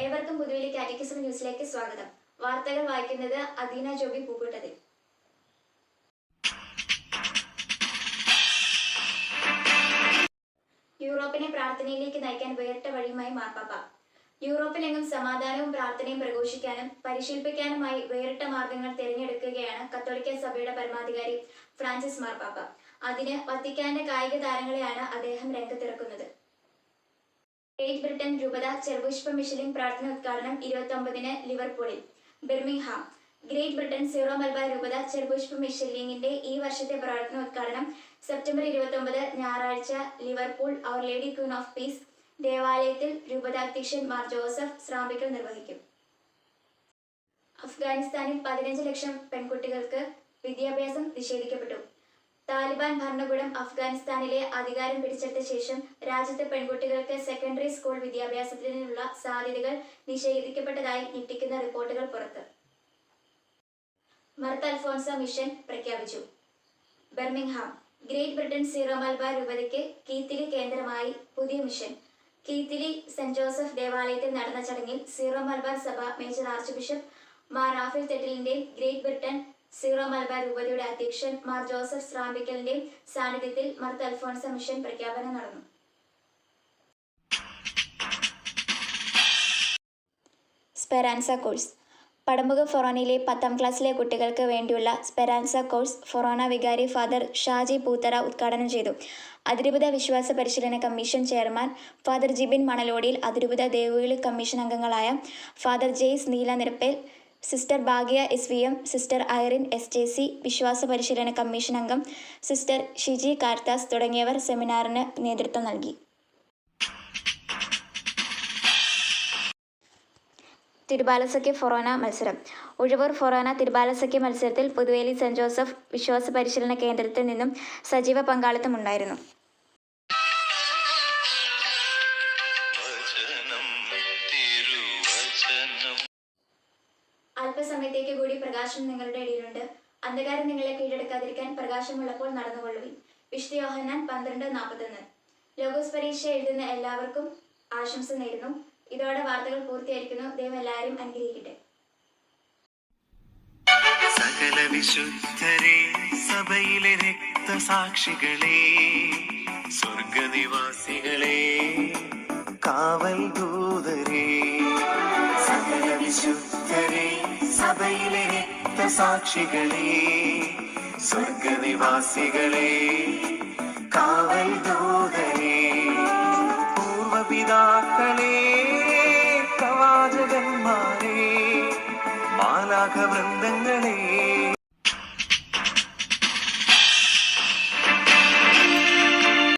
എല്ലാവർക്കും പുതുവിലി കാറ്റക്കിസം ന്യൂസിലേക്ക് സ്വാഗതം. വാർത്തകൾ വായിക്കുന്നത് അദീന ജോബി പൂക്കൂട്ടതിൽ യൂറോപ്പിനെ പ്രാർത്ഥനയിലേക്ക് നയിക്കാൻ വേറിട്ട വഴിയുമായി മാർപ്പാപ്പ. യൂറോപ്പിലെങ്ങും സമാധാനവും പ്രാർത്ഥനയും പ്രഘോഷിക്കാനും പരിശീലിപ്പിക്കാനുമായി വേറിട്ട മാർഗങ്ങൾ തിരഞ്ഞെടുക്കുകയാണ് കത്തോലിക്ക സഭയുടെ പരമാധികാരി ഫ്രാൻസിസ് മാർപ്പാപ്പ. അതിന് വത്തിക്കാന്റെ കായിക താരങ്ങളെയാണ് അദ്ദേഹം രംഗത്തിറക്കുന്നത്. ഗ്രേറ്റ് ബ്രിട്ടൻ രൂപത ചെറുപുഷ്പ മിഷലിൻ പ്രാർത്ഥന ഉദ്ഘാടനം ഇരുപത്തി ഒമ്പതിന് ലിവർപൂളിൽ. Birmingham. Great Britain Syro Malabar രൂപത ചെറുപുഷ്പ മിഷലിങ്ങിന്റെ ഈ വർഷത്തെ പ്രാർത്ഥന ഉദ്ഘാടനം സെപ്റ്റംബർ ഇരുപത്തി ഒമ്പത് ഞായറാഴ്ച Liverpool our lady queen of peace ദേവാലയത്തിൽ രൂപതാധ്യക്ഷൻ മാർ ജോസഫ് ശ്രാമ്പിക്കൽ നിർവഹിക്കും. അഫ്ഗാനിസ്ഥാനിൽ പതിനഞ്ച് ലക്ഷം പെൺകുട്ടികൾക്ക് വിദ്യാഭ്യാസം നിഷേധിക്കപ്പെട്ടു. താലിബാൻ ഭരണകൂടം അഫ്ഗാനിസ്ഥാനിലെ അധികാരം പിടിച്ചെടുത്ത ശേഷം രാജ്യത്തെ പെൺകുട്ടികൾക്ക് സെക്കൻഡറി സ്കൂൾ വിദ്യാഭ്യാസത്തിനുള്ള സാധ്യതകൾ നിഷേധിക്കപ്പെട്ടതായി ഞെട്ടിക്കുന്ന റിപ്പോർട്ടുകൾ പുറത്ത്. മർത്ത് അൽഫോൺസ മിഷൻ പ്രഖ്യാപിച്ചു. Birmingham Great Britain Syro Malabar രൂപതയ്ക്ക് Keighley കേന്ദ്രമായി പുതിയ മിഷൻ. കീത്തിലി സെന്റ് ജോസഫ് ദേവാലയത്തിൽ നടന്ന ചടങ്ങിൽ സീറോ മലബാർ സഭ major archbishop Mar Rafale തെറ്റിലിന്റെയും ഗ്രേറ്റ് ബ്രിട്ടൻ സീറോ മലബാർ രൂപതയുടെ അധ്യക്ഷൻ മാർ ജോസഫ് സ്രാമ്പിക്കലിന്റെ സാന്നിധ്യത്തിൽ മാർ അൽഫോൺസ മിഷൻ പ്രഖ്യാപനം നടന്നു. സ്പെറാൻസ കോഴ്സ്. പടമുഖ ഫൊറോനയിലെ പത്താം ക്ലാസ്സിലെ കുട്ടികൾക്ക് വേണ്ടിയുള്ള സ്പെറാൻസ കോഴ്സ് ഫൊറോന വികാരി ഫാദർ ഷാജി പൂത്തറ ഉദ്ഘാടനം ചെയ്തു. അതിരൂപത വിശ്വാസ പരിശീലന കമ്മീഷൻ ചെയർമാൻ ഫാദർ ജിബിൻ മണലോടിയിൽ അതിരൂപത ദേവുകളി കമ്മീഷൻ അംഗങ്ങളായ father Jaise Neelanirappel sister Bhagya S V M sister Irene S J C വിശ്വാസ പരിശീലന കമ്മീഷൻ അംഗം സിസ്റ്റർ ഷിജി കാർത്താസ് തുടങ്ങിയവർ സെമിനാറിന് നേതൃത്വം നൽകി. തിരുബാലസഖ്യ ഫൊറോന മത്സരം. ഉഴവൂർ ഫൊറോന തിരുബാലസഖ്യ മത്സരത്തിൽ പുതുവേലി സെന്റ് ജോസഫ് വിശ്വാസ പരിശീലന കേന്ദ്രത്തിൽ നിന്നും സജീവ പങ്കാളിത്തമുണ്ടായിരുന്നു. അല്പസമയത്തേക്ക് കൂടി പ്രകാശം നിങ്ങളുടെ ഇടയിലുണ്ട്. അന്ധകാരം നിങ്ങളെ കീഴടക്കാതിരിക്കാൻ പ്രകാശമുള്ളപ്പോൾ നടന്നുകൊള്ളുവിൻ. വിശുദ്ധ യോഹന്നാൻ പന്ത്രണ്ട് നാൽപ്പത്തൊന്ന്. ലോഗോസ് പരീക്ഷ എഴുതുന്ന എല്ലാവർക്കും ആശംസ നേരുന്നു. ഇതോടെ വാർത്തകൾ പൂർത്തിയായിരിക്കുന്നു. ദൈവം എല്ലാവരും അനുഗ്രഹിക്കട്ടെ. സകല വിശുദ്ധരെ സഭയിലെ രക്തസാക്ഷികളെ സ്വർഗനിവാസികളെ കാവൽ ദൂതരെ സകല വിശുദ്ധരെ സഭയിലെ സാക്ഷികളെ സ്വർഗനിവാസികളെ കാവൽ ദൂതരെ പൂർവപിതാക്കളെ പ്രവാചകന്മാരെ മാലാഖ വൃന്ദങ്ങളെ